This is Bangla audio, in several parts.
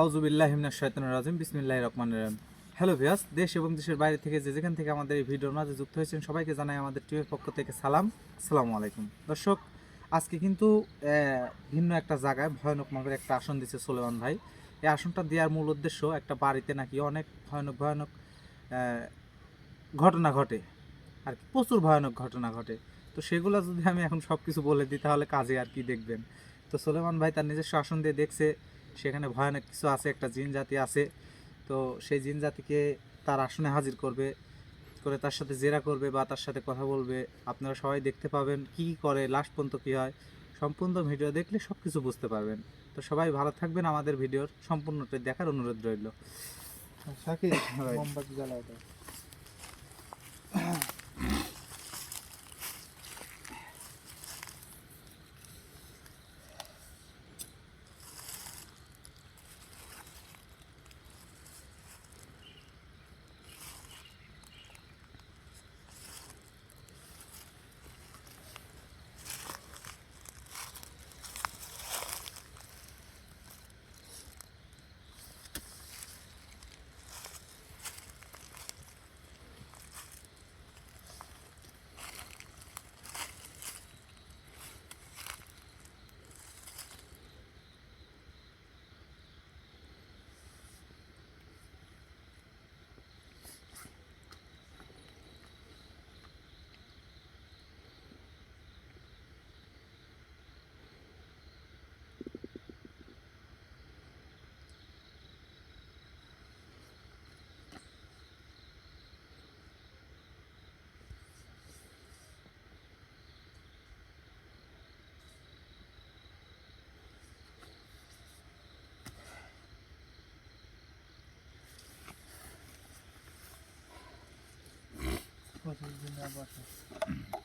আউজুবিল্লাহিমিনা শৈতান রাজিম বিসমিল্লাহ রহমান রহিম। হ্যালো ভিয়াস দেশ এবং দেশের বাইরে থেকে যে যেখান থেকে আমাদের এই ভিডিওর মাঝে যুক্ত হয়েছেন, সবাইকে জানাই আমাদের টিমের পক্ষ থেকে সালাম। আসসালামু আলাইকুম। দর্শক, আজকে কিন্তু ভিন্ন একটা জায়গায় ভয়ানক মাপের একটা আসন দিচ্ছে সোলেমান ভাই। এই আসনটা দেওয়ার মূল উদ্দেশ্য একটা বাড়িতে নাকি অনেক ভয়ানক ভয়ানক ঘটনা ঘটে। আর কি, প্রচুর ভয়ানক ঘটনা ঘটে। তো সেগুলো যদি আমি এখন সব কিছু বলে দিই, তাহলে কাজে আর কি দেখবেন। তো সোলেমান ভাই তার নিজস্ব আসন দিয়ে দেখছে সেখানে ভয়ানক কিছু আছে একটা জিন জাতি আছে। তো সেই জিন জাতিকে তার আসনে হাজির করবে করে তার সাথে জেরা করবে বা তার সাথে কথা বলবে। আপনারা সবাই দেখতে পাবেন কি করে লাস্ট পর্যন্ত কী হয়। সম্পূর্ণ ভিডিও দেখলে সব কিছু বুঝতে পারবেন। তো সবাই ভালো থাকবেন আমাদের ভিডিওর সম্পূর্ণটা দেখার অনুরোধ রইল। সাকিব. মোমবাতি জ্বালায় Thank you.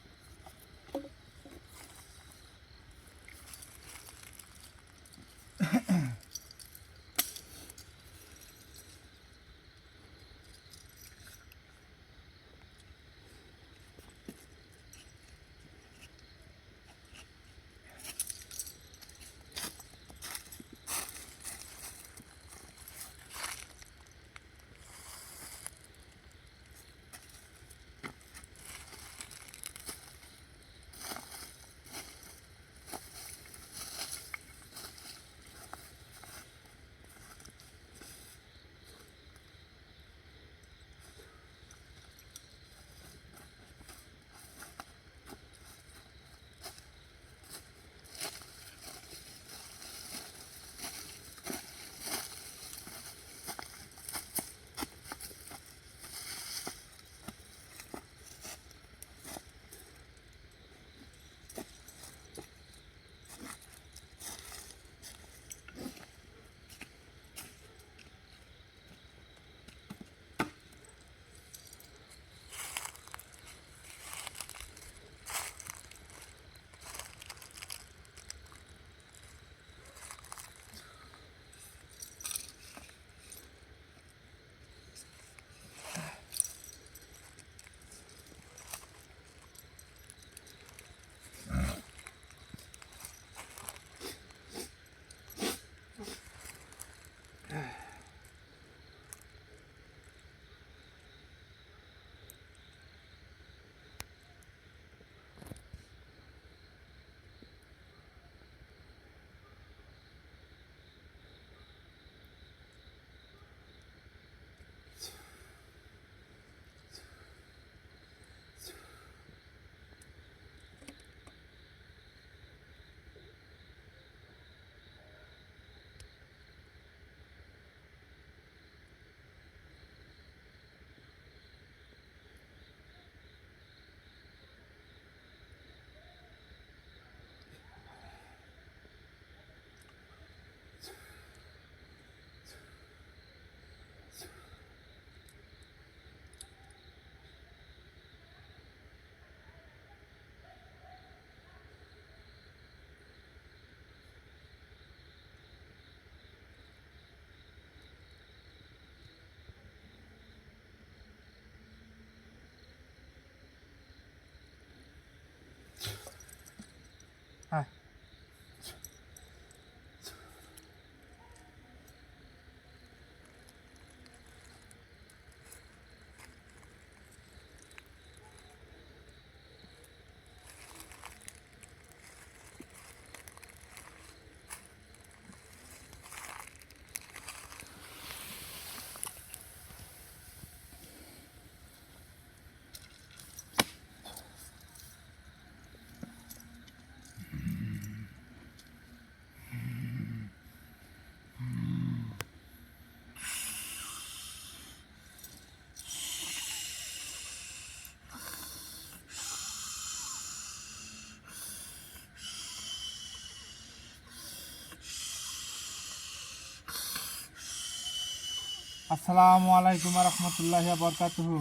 আসসালামু আলাইকুম রহমতুল্লাহ বরকাতুহু।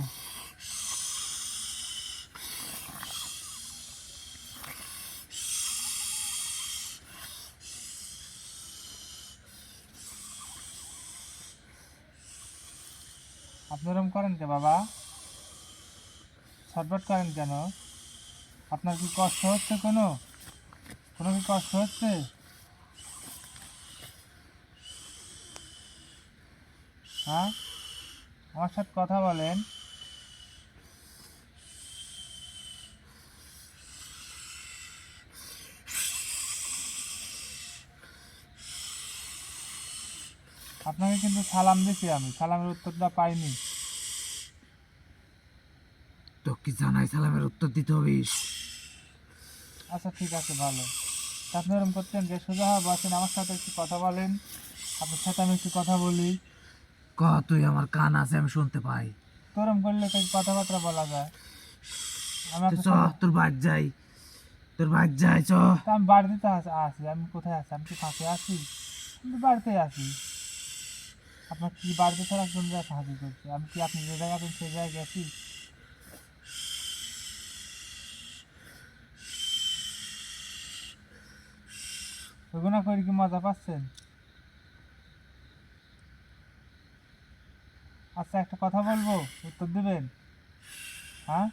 আপনি করেন কে বাবা? ছটফট করেন কেন? আপনার কি কষ্ট হচ্ছে কোনো? কোনো কি কষ্ট হচ্ছে? হ্যাঁ? আমার সাথে কথা বলেন। আপনাকে কিন্তু সালাম দিছি আমি। সালামের উত্তরটা পাইনি। তো কি জানাই সালামের উত্তর দিতে হবে আচ্ছা ঠিক আছে ভালো। আপনি এরকম করছেন যে সোজা বসেন আমার সাথে একটু কথা বলেন। আপনার সাথে আমি একটু কথা বলি। ক তুই আমার কান আছে আমি শুনতে পাই। তোরম করলে তো কথাবার্তা বলা যায়। আমি তো চ তোর বাদ যাই। তোর বাদ যাই চ। আমি বাড়িতে তো আছি- আমি কোথায় আছি? আমি কি ফাঁকে আছি। আমি বাড়িতে আছি। আপনার কি বাড়িতে ছাড়া কোন জায়গায় সাহায্য করছে? আমি কি আপনি যে জায়গায় আছেন সেই জায়গায় গেছি? ওগুলো করে কি মজা পাচ্ছেন? আচ্ছা একটা কথা বলব? উত্তর দিবেন? হ্যাঁ?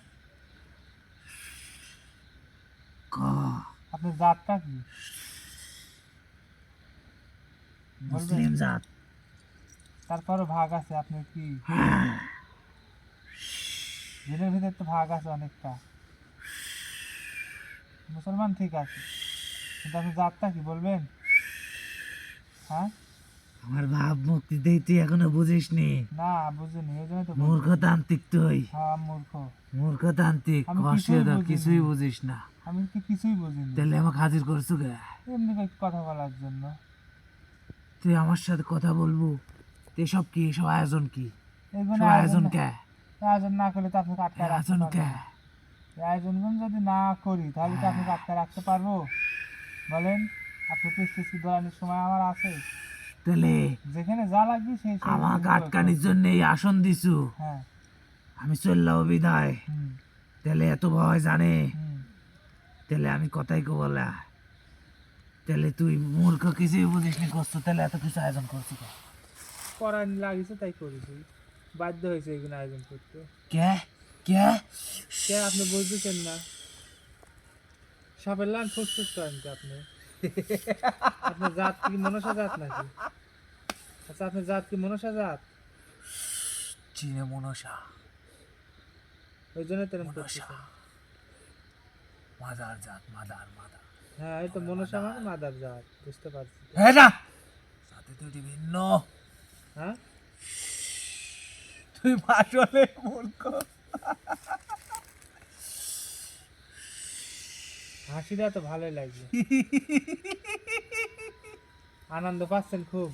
আপনার জাতটা কি? মুসলিম জাত। তারপরও ভাগ আছে আপনি কি? দিনের ভিতর তো ভাগ আছে অনেকটা। মুসলমান ঠিক আছে। কিন্তু আপনি জাতটা কি বলবেন? হ্যাঁ? আমার ভাব মুক্তি দেই তুই এখনও বুঝিস নি না বুঝিনি এই জন্য তো বলছি। মূর্খতান্ত্রিক তুই। হ্যাঁ মূর্খ। মূর্খতান্ত্রিক আমি কষিয়ে কিছুই দাও কিছুই বুঝিস না। আমি কি কিছুই বুঝিনি। তাহলে আমাকে হাজির করছ কে? এমনি কথা বলার জন্য। তুই আমার সাথে কথা বলব? এসব কি? এসব আয়োজন কি? এগুলো আয়োজন কে? আয়োজন না করলে তো আপনাকে আটকায় রাখতে আয়োজন কে? আয়োজনগুলো যদি না করি তাহলে তো আপনাকে আটকায় রাখতে পারব। বলেন আপনি কিস্তি ধরানোর সময় আমার আছে। তাহলে যেখানে যা লাগবে সেই আমাকে আটকানির জন্য এই আসন দিছু? হ্যাঁ। আমি চললাম বিদায় তাহলে এত ভয় জানে? তাহলে আমি কথাই কো বলা তাহলে তুই মূর্খ কিছুই বুঝিস নি করছ তাহলে এত কিছু আয়োজন করছ? করার লাগিয়েছে তাই করেছি। বাধ্য হয়েছে এগুলো আয়োজন করতে। কে? কে? কে আপনি বুঝতেছেন না? সাপের লান ফুসফুস করেন আপনি। আপনার জাত কি মনসা জাত নাকি? আচ্ছা আপনার জাত কি মনসা জাত? চীনে মনসা। ওই জন্য তেরম মনসা। মাদার জাত মাদার মাদার। হ্যাঁ এই তো মনসা মানে মাদার। জাত বুঝতে পারছি। হ্যাঁ না। সাথে দুটি ভিন্ন। হ্যাঁ? তুই আসলে মূর্খ। হাসিটা তো ভালোই লাগছে। আনন্দ পাচ্ছেন খুব।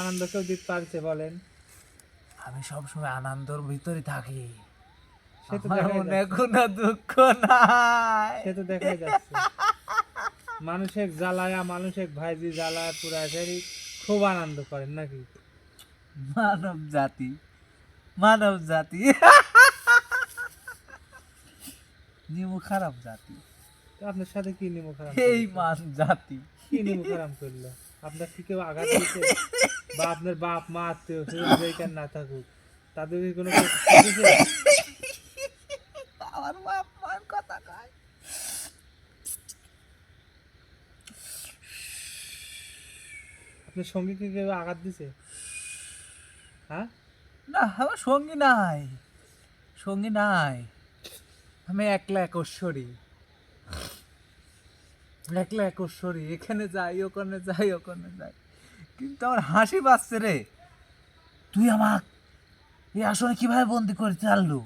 আনন্দ কেউ দিতে পারছে বলেন। আমি সবসময় আনন্দর ভিতরে থাকি। সে তো মনে কোনো দুঃখ নাই। সে তো দেখাই যাচ্ছে। মানুষের জ্বালায়া মানুষের ভাইজি জ্বালায় পুরা ফেরি খুব আনন্দ করেন নাকি? মানব জাতি। মানব জাতি। নিমু খারাপ জাতি। আপনার সাথে কি নিমো খারাপ এই? মান জাতি। কি নিমো খারাপ করল? আপনার কি কেউ আঘাত দিতে বা আপনার বাপ মা আত্মীয় স্বজন না থাকুক তাদের কি কোনো আমার বাপ মার কথা কয়। আপনার সঙ্গে কি কেউ আঘাত দিছে হ্যাঁ? না আমার সঙ্গী নাই। সঙ্গী নাই। আমি একলা একশ্বরী একলা একশ্বরী এখানে যাই ওখানে যাই ওখানে যাই। কিন্তু আমার হাসি পাচ্ছে রে। তুই আমার এই আসনে কীভাবে বন্দি করে চাললু?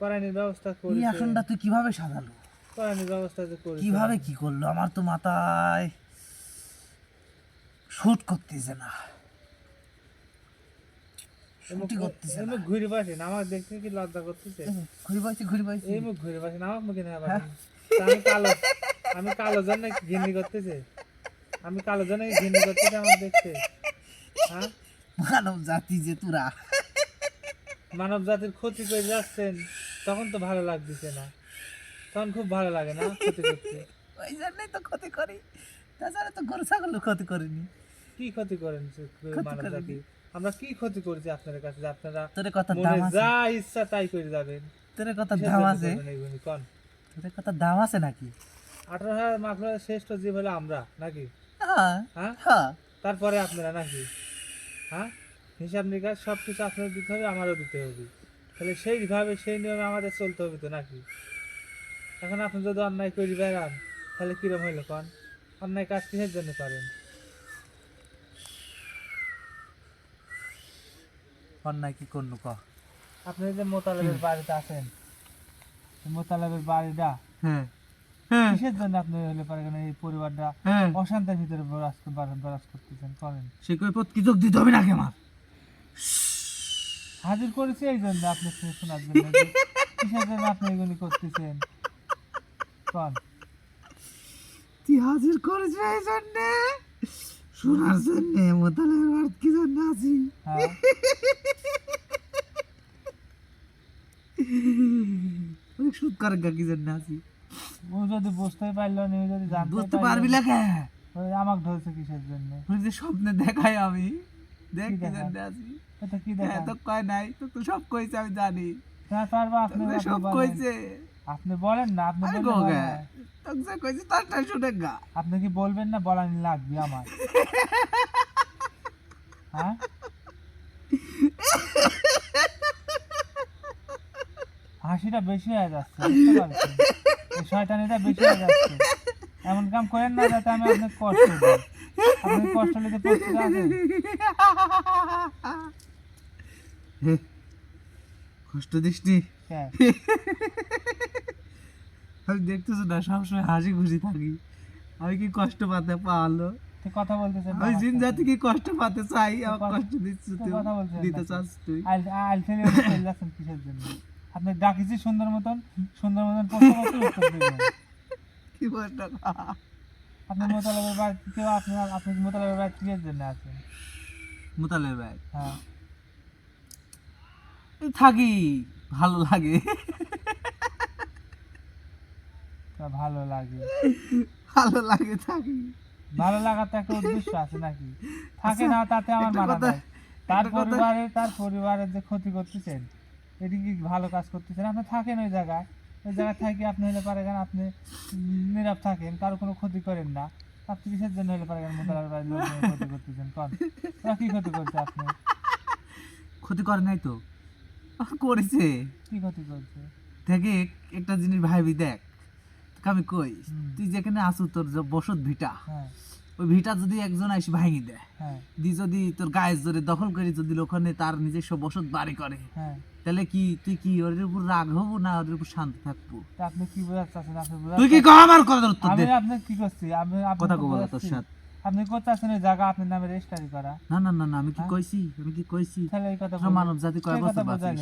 করানির ব্যবস্থা এই আসনটা তুই কীভাবে সাজালু? করানির ব্যবস্থা যে করেছে। কীভাবে কি করল? আমার তো মাথায় শুট করতেছে না। শুটই করতেছে না। ঘুরে পাশেন আমার দেখতে কি লজ্জা করতেছে? ঘুরে পাইছি ঘুরে পাইছি। এই মুখ ঘুরে পাশেন আমার মুখে না। আমি কালো আমি কালো জন্য ঘিন্নি করতেছে? আমি কালো জন্য ঘিন্নি করতেছে আমার দেখতে? হ্যাঁ? মানব জাতি যে তোরা। মানব জাতির ক্ষতি করে যাচ্ছেন তখন তো ভালো লাগতেছে না। তখন খুব ভালো লাগে না ক্ষতি করতে? ওই জন্যই তো ক্ষতি করি। তাছাড়া তো গরু ছাগল ক্ষতি করিনি। কি ক্ষতি করেন মানব জাতি? আমরা কি ক্ষতি করেছি আপনার কাছে আপনারা তোর কথা যা ইচ্ছা তাই করে যাবেন? তোর কথা দাম আছে? কন। তোর কথা দাম আছে নাকি? আঠারো হাজার মাকড়ের শ্রেষ্ঠ জীব হলো আমরা নাকি? হ্যাঁ হ্যাঁ? হ্যাঁ। তারপরে আপনারা নাকি? হ্যাঁ? হিসাব নিকাশ সব কিছু আপনার দিতে হবে আমারও দিতে হবে। তাহলে সেইভাবে সেই নিয়মে আমাদের চলতে হবে তো নাকি? এখন আপনি যদি অন্যায় করে বেড়ান তাহলে কিরম হইল কন? অন্যায় কাজ কিসের জন্য করেন? অন্যায় কি করনু ক? আপনি যে মোতালেবের বাড়িতে আছেন মোতালেবের বাড়িটা। হ্যাঁ। হ্যাঁ। কিসের জন্য আপনি হলে পারে কেন এই পরিবারটা? হ্যাঁ। অশান্তির ভিতরে বরাস বরাস করতেছেন করেন। সে কই পথ কি যোগ দিতে হবে নাকি আমার? হাজির করেছি এই জন্য আপনি শোনার জন্য কিসের জন্য আপনি এগুলি করতেছেন? কন। তুই হাজির করেছ এই জন্যে? শোনার জন্যে মোতালের বাড়ি কি জন্য আছি? হ্যাঁ। সুদ করে কি জন্য আছি? ও যদি বুঝতে পারল না যদি জানতে বুঝতে পারবি না কে? আমাকে ধরছে কিসের জন্য? ওই যে স্বপ্নে দেখাই আমি। দেখ কি জন্য আছি। এটা কি হ্যাঁ দেখা তো কয় নাই তো তো সব কইছে আমি জানি। না পারব আপনি সব কইছে। আপনি বলেন না আপনি হয়। তোকে যে তারটা শুনে গা। আপনি কি বলবেন না বলানি লাগবে আমার। হ্যাঁ? হাসিটা বেশি হয়ে যাচ্ছে বুঝতে পারছেন? শয়তানিটা বেশি হয়ে যাচ্ছে। এমন কাম করেন না যাতে আমি আপনাকে কষ্ট দিই। আপনি কষ্ট নিতে প্রস্তুত আছেন? কষ্ট দিসনি? হ্যাঁ। আমি দেখতেছো না সবসময় হাসি খুশি থাকি। আমি কি কষ্ট পাতে পারল? তো কথা বলতেছেন না আমি জিন জাতি কি কষ্ট পাতে চাই আমার কষ্ট দিচ্ছ তুই কথা বলছেন দিতে চাস তুই কিসের জন্য? আপনি ডাকিছি সুন্দর মতন সুন্দর মতন প্রশ্ন করতে উত্তর দিবেন। কি বলটা আপনি মোতালেবের বাড়িতে কেউ আপনি আপনি মোতালেবের বাড়িতে কিসের জন্য আছেন? মুতালের ভাই হ্যাঁ। থাকি ভালো লাগে। তা ভালো লাগে। ভালো লাগে থাকি। ভালো লাগার তো একটা উদ্দেশ্য আছে নাকি? থাকে না তাতে আমার মানা নাই। তার পরিবারে তার পরিবারের যে ক্ষতি করতেছেন এটি কি ভালো কাজ করতেছেন? আপনি থাকেন ওই জায়গায়। ওই জায়গায় থাকি আপনি হলে পারে কেন আপনি নীরব থাকেন কারও কোনো ক্ষতি করেন না। আপনি কিসের জন্য হলে পারে কেন মোতালার বাড়ির ক্ষতি করতেছেন? কন? ওরা কি ক্ষতি করছে আপনি? ক্ষতি করে নাই তো। করেছে। কি ক্ষতি করছে? দেখে একটা জিনিস ভাবি দেখ। তোকে আমি কই। তুই যেখানে আসু তোর বসত ভিটা। হ্যাঁ। ওই ভিটা যদি একজন এসে ভাঙি দেয়। হ্যাঁ। দি যদি তোর গায়ের জোরে দখল করে যদি ওখানে তার নিজস্ব বসত বাড়ি করে। হ্যাঁ। তাহলে কি তুই কি ওর উপর রাগ হব না ওর উপর শান্ত থাকব? আপনি কি বোঝাতে চাচ্ছেন আপনি তুই কি আমার কথার উত্তর আমি আপনি কি করছি? আমি কথা তোর সাথে। আপনি করতেছেন জায়গা আপনার নামে রেজিস্ট্রি করা না না না না আমি কি হ্যাঁ? কইছি? আমি কি কইছি? তাহলে এই কথা মানব জাতি কয় বছর বাঁচিস?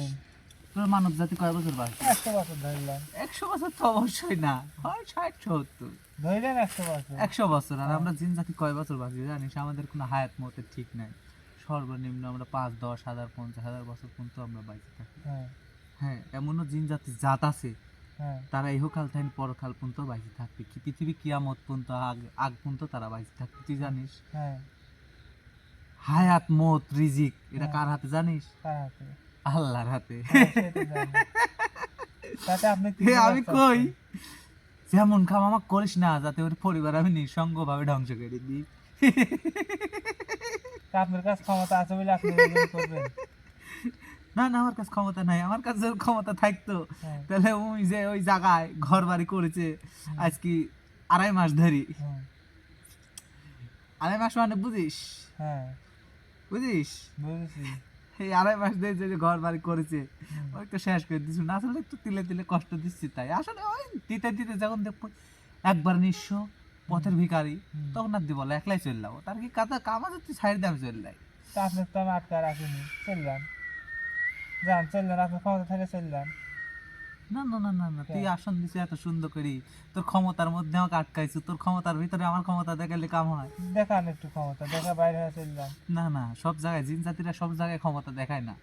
তোর মানব জাতি কয় বছর বাঁচিস? একশো বছর ধরলেন একশো বছর তো অবশ্যই না। হয় ষাট সত্তর। ধরলেন একশো বছর। একশো বছর আর আমরা জিন জাতি কয় বছর বাঁচি জানিস? আমাদের কোনো হায়াত মতের ঠিক নাই। সর্বনিম্ন আমরা পাঁচ দশ হাজার পঞ্চাশ হাজার বছর পর্যন্ত আমরা বাইচে থাকি। হ্যাঁ। হ্যাঁ এমনও জিন জাতি জাত আছে। হ্যাঁ। তারা ইহকাল থেকে পরকাল পর্যন্ত বাইচে থাকবে। কি পৃথিবী কিয়ামত পর্যন্ত আগ আগ পর্যন্ত তারা বাইচে থাকবে তুই জানিস? হ্যাঁ। হায়াত মত রিজিক এটা। কার হাতে জানিস? আল্লাহর হাতে। আমি কই? যেমন খাম আমাকে করিস না যাতে ওর পরিবার আমি নিঃসঙ্গ ভাবে ধ্বংস করে দিই। আপনার কাছে ক্ষমতা আছে বলে আপনি করবেন। না না আমার কাছে ক্ষমতা নাই। আমার কাছে ক্ষমতা থাকতো। হ্যাঁ। তাহলে ওই যে ওই জায়গায় ঘর বাড়ি করেছে আজ কি আড়াই মাস ধরি হ্যাঁ। আড়াই মাস মানে বুঝিস? হ্যাঁ। বুঝিস? এই আড়াই মাস ধরে যে ঘর বাড়ি করেছে ওই তো শেষ করে দিচ্ছি না আসলে একটু তিলে তিলে কষ্ট দিচ্ছি তাই। আসলে ওই দিতে দিতে যখন দেখব একবার নিঃস্ব পথের ভিখারি হুম। তখন আর দিব একলাই চলে যাব। তার কি কাতা কাম আছে তুই সাইড দামে চলে যাই। তা আপনি তো আমি আটকা রাখিনি চললাম যান চললেন আপনার ক্ষমতা থেকে চললেন না না না না না তুই? আসন দিছিস এত সুন্দর করি। তোর ক্ষমতার মধ্যে আমাকে আটকাইছিস তোর ক্ষমতার ভিতরে আমার ক্ষমতা দেখালে কাম হয়। দেখান একটু ক্ষমতা দেখা বাইরে হয়ে চললাম না না সব জায়গায় জিন জাতিরা সব জায়গায় ক্ষমতা দেখায় না।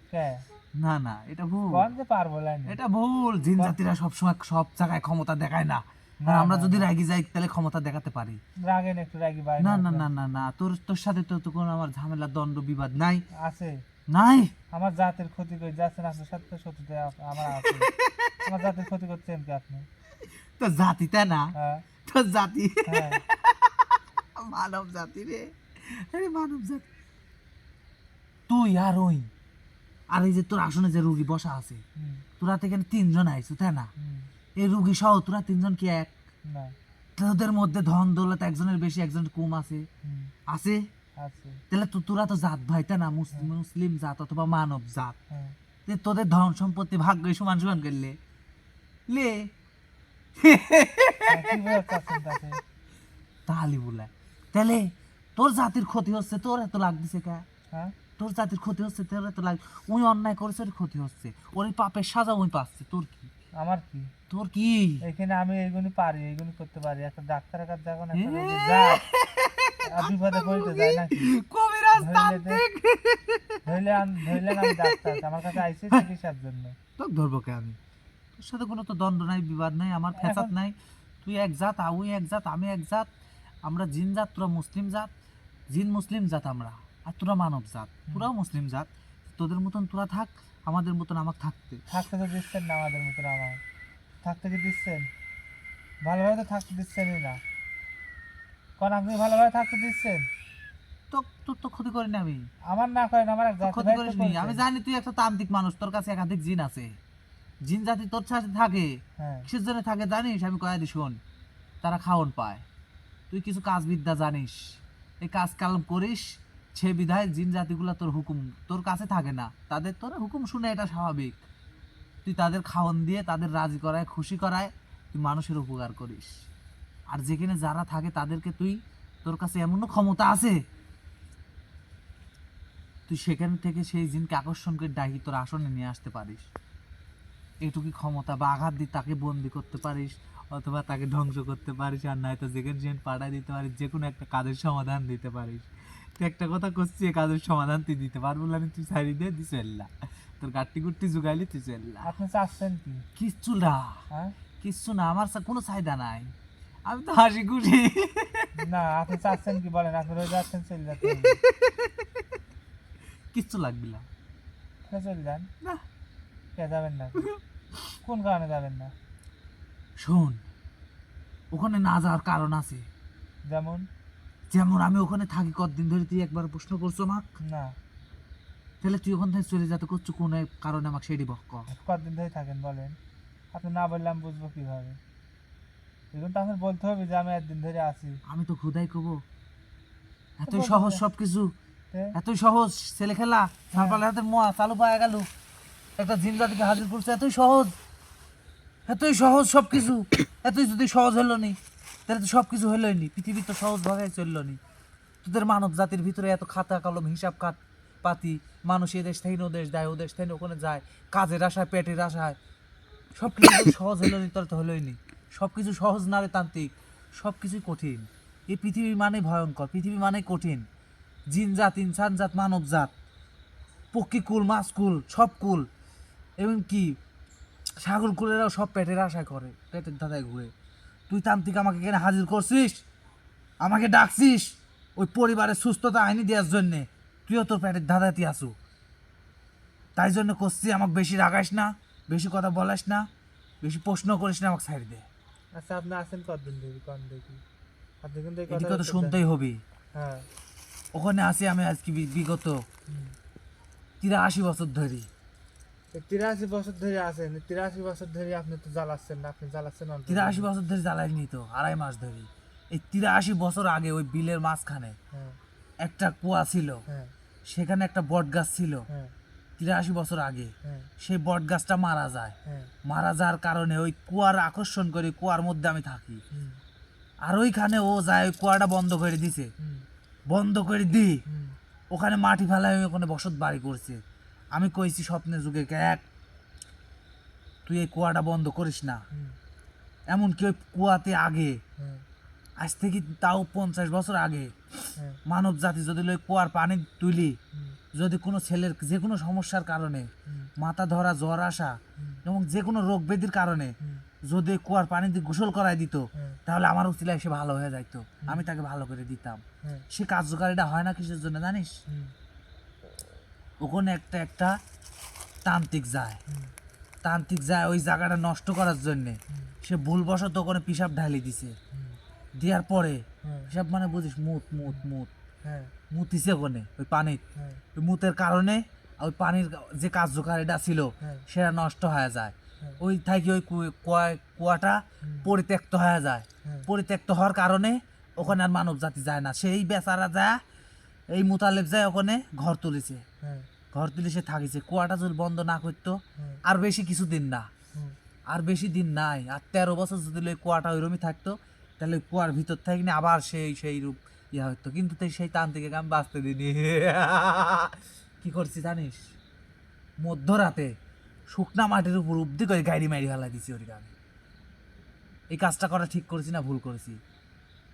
না না এটা ভুল। যে পারব এটা ভুল জিন জাতিরা সবসময় সব জায়গায় ক্ষমতা দেখায় না, আর আমরা যদি রাগি যাই তাহলে ক্ষমতা দেখাতে পারি। রাগেন একটু রাগি বাইরে না না না না। না তোর তোর সাথে তো তো কোনো আমার ঝামেলা দণ্ড বিবাদ নাই। আছে। নাই? আমার জাতের ক্ষতি করে যাচ্ছেন আপনার সাথে তো সত্যি আমার আছে। আমার জাতের ক্ষতি করছেন কি আপনি? তোর জাতি তাই না? হ্যাঁ। তোর জাতি। হ্যাঁ। মানব জাতি রে। আরে মানব জাতি। তুই আর ওই আর এই যে তোর আসনে যে রুগী বসা আছে তোরা তো এখানে তিনজন আইছো তাই না? এই রুগী সহ তোরা তিনজন কি এক? না। তোদের মধ্যে ধন দৌলত একজনের বেশি একজনের কম আছে। আছে? তাহলে তো তোরা তো জাত ভাই তাই না? মুস- মুসলিম জাত অথবা মানব জাত। হ্যাঁ। তোদের ধন সম্পত্তি ভাগ্য সমান সমান করলে লে। হ্যাঁ, তাহলে বলে তাহলে তোর জাতির ক্ষতি হচ্ছে তোর এত লাগতেছে কে? হ্যাঁ। তোর জাতির ক্ষতি হচ্ছে তোর এত লাগ ওই অন্যায় করেছে ওর ক্ষতি হচ্ছে। ওর পাপের সাজা ওই পাচ্ছে তোর কি? আমার কি? তোর কি? এখানে আমি এইগুলি পারি এইগুলি করতে পারি। একটা ডাক্তারের কাছে যায় আর বিপদে পড়তে যায় নাকি? কবিরাজ তান্ত্রিক। ধরলে আম- ধরলেন আমি ডাক্তার। আমার কাছে আইসি চিকিৎসার জন্য। তোর ধরবো কে আমি? তোর সাথে কোনো তো দ্বন্দ্ব নাই বিবাদ নাই আমার ফেসাদ নাই। তুই এক জাত আউই এক জাত আমি এক জাত। আমরা জিন জাত তোরা মুসলিম জাত। জিন মুসলিম জাত আমরা আর তোরা মানব জাত। তোরাও মুসলিম জাত। তোদের মতন তোরা থাক আমাদের মতন আমাকে থাকতে। থাকতে তো দিচ্ছেন না আমাদের মতন আমার থাকতে কি দিচ্ছেন? ভালোভাবে তো থাকতে দিচ্ছেনই না। কারণ আপনি ভালোভাবে থাকতে দিচ্ছেন? তো তোর তো ক্ষতি করিনি আমি। আমার না করেন আমার ক্ষতি করিস নি আমি জানি তুই একটা তান্ত্রিক মানুষ তোর কাছে একাধিক জিন আছে। জিন জাতি তোর সাথে থাকে হ্যাঁ। কিসের জন্য থাকে জানিস? আমি কয়া দি শোন তারা খাওন পায়। তুই কিছু কাজ বিদ্যা জানিস। এই কাজ কালাম করিস সে বিধায় জিন জাতিগুলো তোর হুকুম, তোর কাছে থাকে না। তাদের তোর হুকুম শুনে এটা স্বাভাবিক। তুই তাদের খাওয়ান দিয়ে, তাদের রাজি করায়, খুশি করায়, তুই মানুষের উপকার করিস। আর যেখানে যারা থাকে, তাদেরকে তুই, তোর কাছে এমনও ক্ষমতা আছে? তুই সেখান থেকে সেই জিনকে আকর্ষণ করে ডাকি তোর আসনে নিয়ে আসতে পারিস। এইটুকু ক্ষমতা বা আঘাত দিয়ে তাকে বন্দি করতে পারিস, অথবা তাকে ধ্বংস করতে পারিস, আর নয়তো যেখানে যেখানে পাঠায় দিতে পারিস যে কোনো একটা কাজের সমাধান দিতে পারিস। তুই একটা কথা করছি কাজের সমাধান তুই দিতে পারব না তুই সারি দিয়ে তুই চললা তোর গাট্টি গুট্টি জুগাইলি তুই চললা আপনি চাচ্ছেন কি? কিচ্ছু না। হ্যাঁ? কিচ্ছু না আমার কোনো চাহিদা নাই। আমি তো হাসি খুশি। না আপনি চাচ্ছেন কি বলেন? আপনি রোজ যাচ্ছেন চলে যাচ্ছেন। কিচ্ছু লাগবে না। চলে যান। না। কে যাবেন না? কোন কারণে যাবেন না? শোন ওখানে না যাওয়ার কারণ আছে। যেমন? যেমন আমি ওখানে থাকি কতদিন ধরে তুই একবার প্রশ্ন করছ আমাক? না। তাহলে তুই ওখান থেকে চলে যেতে করছ কোন কারণে আমাকে সেটি বক কর। কতদিন ধরে থাকেন বলেন? আপনি না বললে আমি বুঝব কীভাবে? এখন তো আপনার বলতে হবে যে আমি একদিন ধরে আছি। আমি তো খুদাই কব এতই সহজ। সব কিছু এতই সহজ ছেলে খেলা সালপালের হাতে মোয়া চালু পাওয়া গেল। একটা জিন জাতিকে হাজির করছে এতই সহজ। এতই সহজ সব কিছু এতই যদি সহজ হলো নি। তাহলে তো সব কিছু হলোই নি পৃথিবী তো সহজ ভাবে চলল নি তোদের মানব জাতির ভিতরে এত খাতা কলম, হিসাব কাট পাতি, মানুষ এ দেশ থেকে ও দেশ যায়, ও দেশ থেকে ওখানে যায়, কাজের আশায়, পেটের আশায় সব কিছু সহজ হলো নি তোর তো হলোই নি সব কিছু সহজ না রে তান্ত্রিক সব কিছুই কঠিন। এই পৃথিবী মানে ভয়ঙ্কর, পৃথিবী মানে কঠিন। জিন জাত, ইনসান জাত, মানব জাত, পক্ষী কুল, মাছ কুল, সব কুল, এবং কি সাগর কুলেরাও সব পেটের আশায় করে, পেটের ধাঁধায় ঘুরে। তুই তান্ত্রিক আমাকে এখানে হাজির করছিস? আমাকে ডাকছিস? ওই পরিবারের সুস্থতা আইনি দেওয়ার জন্যে। তুইও তোর পেটের ধাঁধাতে আসু তাই জন্য করছি আমাকে বেশি রাগাইস না বেশি কথা বলাস না বেশি প্রশ্ন করিস না আমাকে সাইড দে। আচ্ছা আপনি আছেন কতদিন ধরে? কন দেখি। আপনি কিন্তু এই এদিকে তো শুনতেই হবে। হ্যাঁ। ওখানে আছি আমি আজকে বিগত। তিরাশি বছর ধরে। তিরাশি বছর ধরে আছেন তিরাশি বছর ধরে আপনি তো জ্বালাচ্ছেন না আপনি জ্বালাচ্ছেন তিরাশি বছর ধরে জ্বালাইনি তো আড়াই মাস ধরে। এই তিরাশি বছর আগে ওই বিলের মাঝখানে হ্যাঁ। একটা কুয়া ছিল হ্যাঁ। সেখানে একটা বট গাছ ছিল। হ্যাঁ। তিরাশি বছর আগে সেই বট গাছটা মারা যায়। মারা যাওয়ার কারণে ওই কুয়ার আকর্ষণ করে কুয়ার মধ্যে আমি থাকি। আর ওইখানে ও যায় ওই কুয়াটা বন্ধ করে দিছে। বন্ধ করে দি ওখানে মাটি ফেলায় ওখানে বসত বাড়ি করছে। আমি কইছি স্বপ্নে যুগে এক তুই এই কুয়াটা বন্ধ করিস না। এমনকি ওই কুয়াতে আগে আজ থেকে তাও পঞ্চাশ বছর আগে মানব জাতি যদি ওই কুয়ার পানি তুলি যদি কোনো ছেলের যে কোনো সমস্যার কারণে মাথা ধরা জ্বর আসা এবং যে কোনো রোগ ব্যাধির কারণে যদি কুয়ার পানি দিয়ে গোসল করাই দিত তাহলে আমার উচিলায় সে ভালো হয়ে যাইতো। আমি তাকে ভালো করে দিতাম। সে কার্যকারীটা হয় না কিসের জন্য জানিস? ওখানে একটা একটা তান্ত্রিক যায়। তান্ত্রিক যায় ওই জায়গাটা নষ্ট করার জন্যে। সে ভুলবশত ওখানে পিসাব ঢালি দিছে। দেওয়ার পরে পিসাব মানে বুঝিস মুত মুত মুত। হ্যাঁ, মুতিছে ওখানে ওই পানির। হ্যাঁ, ওই মুতের কারণে ওই পানির যে কার্যকারীটা ছিল হ্যাঁ, সেটা নষ্ট হয়ে যায়। ওই থাকি ওই কুয়া- কুয়াটা পরিত্যক্ত হয়ে যায়। পরিত্যক্ত হওয়ার কারণে ওখানে আর মানব জাতি যায় না। সেই বেচারা যায় এই মোতালেব যায় ওখানে ঘর তুলেছে। ঘর তুলে সে থাকিছে। কুয়াটা যদি বন্ধ না করতো আর বেশি কিছু দিন না। আর বেশি দিন নাই। আর তেরো বছর যদি ওই কুয়াটা ওইরমই থাকতো তাহলে কুয়ার ভিতর থেকে না আবার সেই সেই রূপ ইয়া হতো কিন্তু তো সেই তান্ত্রিকে আমি বাঁচতে দিনি কি করছি জানিস? মধ্যরাতে শুকনা মাটির উপর উব্দি করে গাড়ি মারি ফেলা দিছি ওর আমি এই কাজটা করা ঠিক করেছি না ভুল করেছি?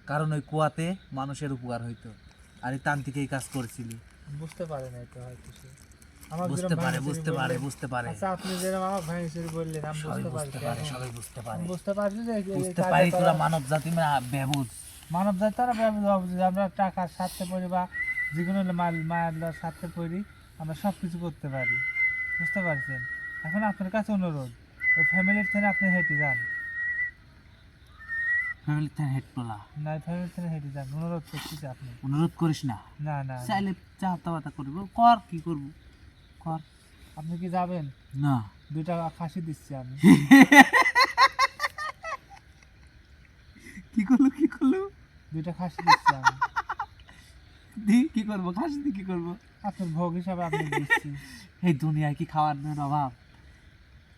কারণ ওই কুয়াতে মানুষের উপকার হইতো। আর এই তান্ত্রিক এই কাজ করেছিলি। বুঝতে পারে না এটা হয়তো সে। বুঝতে পারে বুঝতে পারে বুঝতে পারে। আচ্ছা আপনি যেরকম আমার ভাঙচুরি বললেন আমি বুঝতে পারছি সবাই বুঝতে পারে। বুঝতে পারছি যে বুঝতে পারি তোরা মানব জাতি বেবুজ মানব জাতি তারা ব্যবহার আমরা টাকার স্বার্থে পড়ি বা যে কোনো মাল মায়ের স্বার্থে পড়ি আমরা সব কিছু করতে পারি। বুঝতে পারছেন? এখন আপনার কাছে অনুরোধ ওই ফ্যামিলির থেকে আপনি হেঁটে যান। ফ্যামিলি থেকে হেড তোলা না থেকে যান অনুরোধ করতেছি আপনি। অনুরোধ করিস না। না না। চাইলে চাহতা বাতা করব। কর কি করব? কর। আপনি কি যাবেন? না। দুই টাকা খাসি দিচ্ছি আমি। কি করল কি করল? দুইটা খাসি দিচ্ছি আমি। দি কি করব? খাস দি কি করব? আপনার ভোগ হিসাবে আপনি দিচ্ছি। এই দুনিয়ায় কি খাওয়ার নেই অভাব?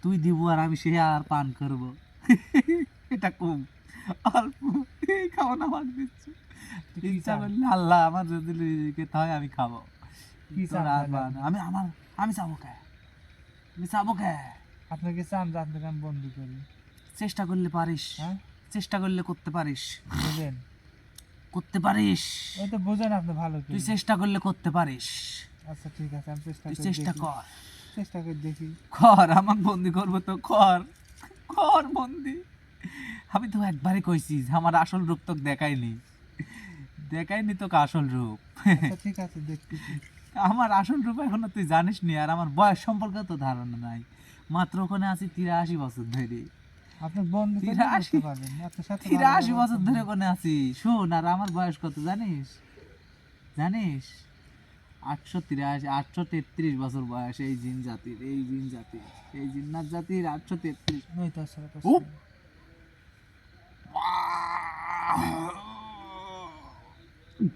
তুই দিব আর আমি সে আর পান করব। এটা কম। অল্প এই খাওয়া না আমার দিচ্ছ। ইচ্ছা করলে আল্লাহ আমার যদি খেতে হয় আমি খাব। আমি আমার আমি চাবো কে? আমি চাবো কে? আপনি কি চান যে আপনাকে আমি বন্দি করি? চেষ্টা করলে পারিস। হ্যাঁ? চেষ্টা করলে করতে পারিস। বুঝেন? করতে পারিস। ওই তো বুঝেন আপনি ভালো তুই চেষ্টা করলে করতে পারিস। আচ্ছা ঠিক আছে আমি চেষ্টা তুই চেষ্টা কর। চেষ্টা করে দেখি। কর আমার বন্দি করব তো কর। কর বন্দি। আমি তো একবারই কইছি যে আমার আসল রূপ তোকে দেখাইনি দেখাইনি তোকে আসল রূপ? আচ্ছা ঠিক আছে দেখতেছি আমার আসল রূপ এখনও তুই জানিস নি আর আমার বয়স সম্পর্কে তো ধারণা নাই। মাত্র ওখানে আছি তিরাশি বছর ধরে। তিরাশি- বছর ধরে ওখানে আছি। শোন আর আমার বয়স কত জানিস? জানিস? আটশো তিরাশি আটশো তেত্রিশ বছর বয়স এই জিন জাতির এই জিন জাতির এই জিন্নাত জাতির আটশো তেত্রিশ। নই তার সাথে তো উপ।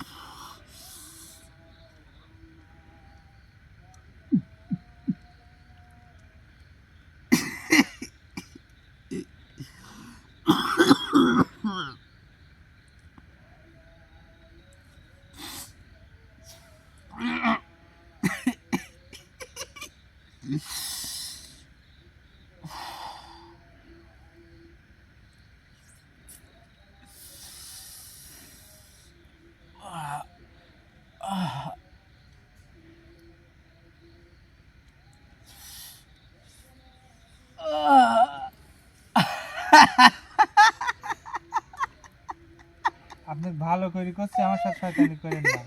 আপনি ভালো করে করছে আমার সাথে শয়তানি করেন না।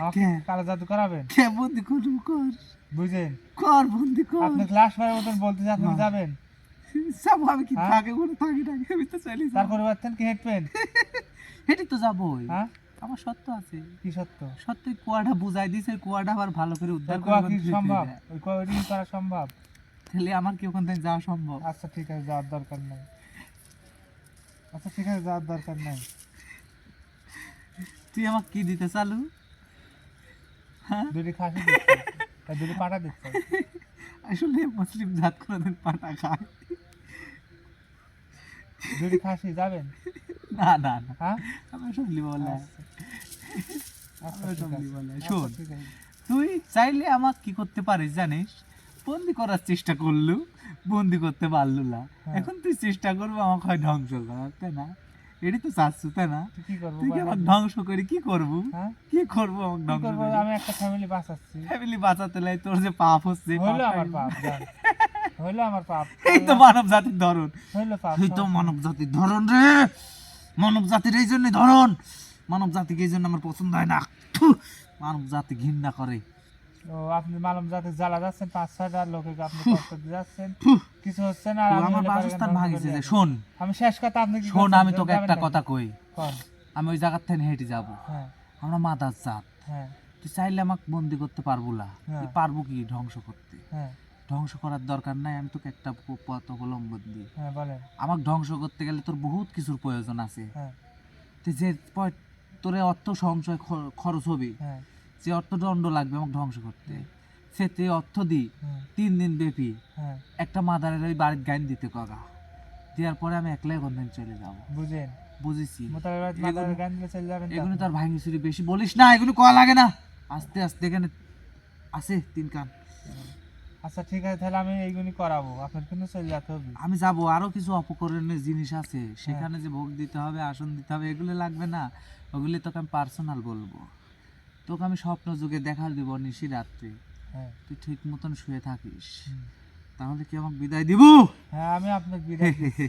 আমাকে কালো জাদু করাবেন? কে বন্দি করব কর? বুঝেন? কর বন্দি কর। আপনি ক্লাস ফাইভ মতন বলতেছে আপনি যাবেন। সব আমি কি হ্যাঁ? থাকে বলে থাকি থাকি আমি তো চলি তার পরিবর্তন কি হেঁটবেন? হেঁটে তো যাবোই। হ্যাঁ? আমার সত্য আছে। কি সত্য? সত্য কুয়াটা বুঝাই কুয়াটা আবার ভালো করে উদ্ধার করে সম্ভব? ওই কোয়া ওইটা কি করা সম্ভব? তাহলে আমার কি ওখান থেকে যাওয়া সম্ভব? আচ্ছা ঠিক আছে যাওয়ার দরকার নাই। আচ্ছা ঠিক আছে যাওয়ার দরকার নাই। তুই আমাকে কি দিতে চালু? হ্যাঁ? দুটি খাসি দুটি পাটা দিচ্ছে। আসলে মুসলিম জাত কোনোদিন পাটা খায়। দুটি খাসি যাবেন? না না না। আমি সব বলে শোন তুই চাইলে আমাকে কি করতে পারিস জানিস? বন্দি করার চেষ্টা করলু বন্দি করতে পারলু না। হ্যাঁ। এখন তুই চেষ্টা করব আমাকে হয় ধ্বংস করার তাই না? এটি তো চাচ্ছু তাই না? কি করব তুই আমার ধ্বংস করে? কি করব? হ্যাঁ? কি করব আমাকে ধ্বংস করব? আমি একটা ফ্যামিলি বাঁচাচ্ছি। ফ্যামিলি বাঁচাতে লাই তোর যে পাপ হচ্ছে হইল আমার পাপ। হইল আমার পাপ। এই তো মানব জাতির ধরন। হইল পাপ এই তো মানব জাতির ধরন রে। মানব জাতির এই জন্যই ধরন। মানব জাতিকে এই জন্য আমার পছন্দ হয় না। মানব জাতি ঘৃণা করে। ও আপনি মালম জ্বালা যাচ্ছেন পাঁচ ছয়টা লোকে আপনি কষ্ট দিয়ে যাচ্ছেন। কিছু হচ্ছে না আমার বাসস্থান ভাঙিছে যে শোন। আমি শেষ কথা আপনি শোন আমি তোকে একটা কথা কই। আমি ওই জায়গার থেকে হেঁটে যাব। হ্যাঁ। আমরা মাদার জাত। হ্যাঁ। তুই চাইলে আমাকে বন্দি করতে পারব না। হ্যাঁ। পারব কি ধ্বংস করতে? ধ্বংস করার দরকার নাই আমি তোকে একটা পথ অবলম্বন দিই। আমাকে ধ্বংস করতে গেলে তোর বহুত কিছুর প্রয়োজন আছে। তুই যে তোরে অর্থ সঞ্চয় খরচ হবে। যে অর্থদণ্ড লাগবে আমাকে ধ্বংস করতে। সেতে অর্থ দি হ্যাঁ। তিন দিন ব্যাপী। হ্যাঁ। একটা মাদারের ওই বাড়ির গাইন দিতে কগা। দেওয়ার পরে আমি একলাই বন্ধন চলে যাব। বুঝেন? বুঝেছি। এগুলো- তো তো? আর ভাঙি চুরি বেশি বলিস না এগুলো কয়া লাগে না। আস্তে আস্তে এখানে আছে তিন কান। আচ্ছা ঠিক আছে তাহলে আমি এইগুলি করাবো। আপনার কিন্তু চলে যেতে হবে। আমি যাব আরও কিছু অপকরণের জিনিস আছে। সেখানে যে ভোগ দিতে হবে আসন দিতে হবে এগুলো লাগবে না। ওগুলি তোকে আমি পার্সোনাল বলব। তোকে আমি স্বপ্ন যুগে দেখা দিব নিশি রাত্রে। হ্যাঁ। তুই ঠিক মতন শুয়ে থাকিস। তাহলে কি আমাকে বিদায় দিব? হ্যাঁ আমি আপনাকে বিদায় দিচ্ছি।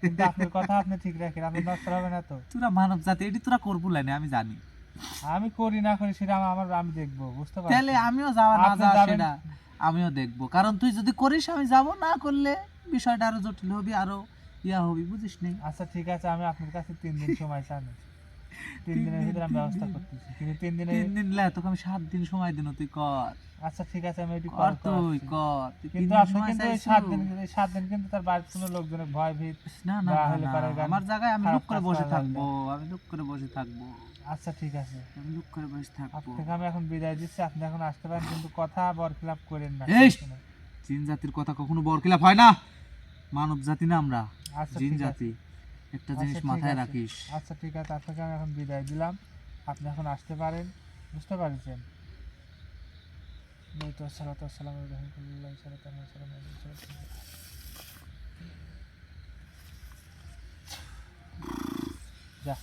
কিন্তু আপনার কথা আপনি ঠিক রাখেন আপনি নষ্ট হবে না তো। তোরা মানব জাতি এটি তোরা করব না আমি জানি। আমি করি না করি সেটা আমার আমি দেখব বুঝতে পারছি তাহলে আমিও যাওয়া না যাওয়া। সেটা আমিও দেখব। কারণ তুই যদি করিস আমি যাব না করলে বিষয়টা আরও জটিল হবে আরও ইয়া হবে বুঝিস নি। আচ্ছা ঠিক আছে আমি আপনার কাছে তিন দিন সময় চান তিন দিনের ভিতরে আমি ব্যবস্থা করতেছি। কিন্তু তিন দিনে তিন দিন লে তোকে আমি সাত দিন সময় দিন তুই কর। আচ্ছা ঠিক আছে আমি এটি কর তুই কর। কিন্তু আপনি কিন্তু এই সাত দিন সাত দিন কিন্তু তার বাড়ির কোনো লোকজনের ভয় ভীত। না না আমার জায়গায় আমি লুক করে বসে থাকব আমি লুক করে বসে থাকব। আচ্ছা ঠিক আছে। আমি লুক করে বসে থাকব। আপনাকে আমি এখন বিদায় দিচ্ছি। আপনি এখন আসতে পারেন কিন্তু কথা বরখিলাপ করেন না! জিন জাতির কথা কখনো বরখিলাপ হয় না। মানব জাতি না আমরা আচ্ছা জিন জাতি। একটা আচ্ছা, জিনিস মাথায় রাখিস। আচ্ছা ঠিক আছে আপনাকে আমি এখন বিদায় দিলাম। আপনি এখন আসতে পারেন। বুঝতে পারছেন? যা।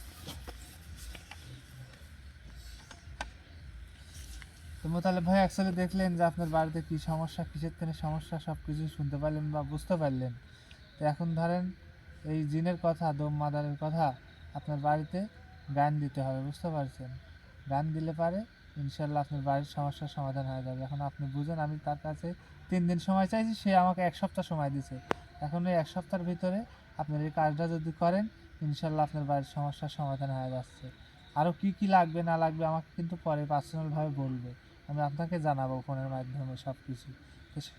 তো ভাই অ্যাকচুয়ালি দেখলেন যে আপনার বাড়িতে কি সমস্যা কিসের থেকে সমস্যা সব কিছু শুনতে পারলেন বা বুঝতে পারলেন। তো এখন ধরেন এই জিনের কথা, দম মাদারের কথা আপনার বাড়িতে গান দিতে হবে, বুঝতে পারছেন? গান দিলে পারে ইনশাল্লাহ আপনার বাড়ির সমস্যার সমাধান হয়ে যাবে। এখন আপনি বুঝেন, আমি তার কাছে তিন দিন সময় চাইছি, সে আমাকে এক সপ্তাহ সময় দিছে। এখন এই এক সপ্তাহের ভিতরে আপনার এই কাজটা যদি করেন ইনশাল্লাহ আপনার বাড়ির সমস্যার সমাধান হয়ে যাচ্ছে। আরও কি কি লাগবে, না লাগবে, আমাকে কিন্তু পরে পার্সোনালভাবে বলবে। আমি আপনাকে জানাব ফোনের মাধ্যমে সব কিছু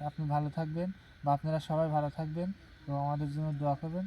আপনি ভালো থাকবেন বা আপনারা সবাই ভালো থাকবেন এবং আমাদের জন্য দোয়া করবেন।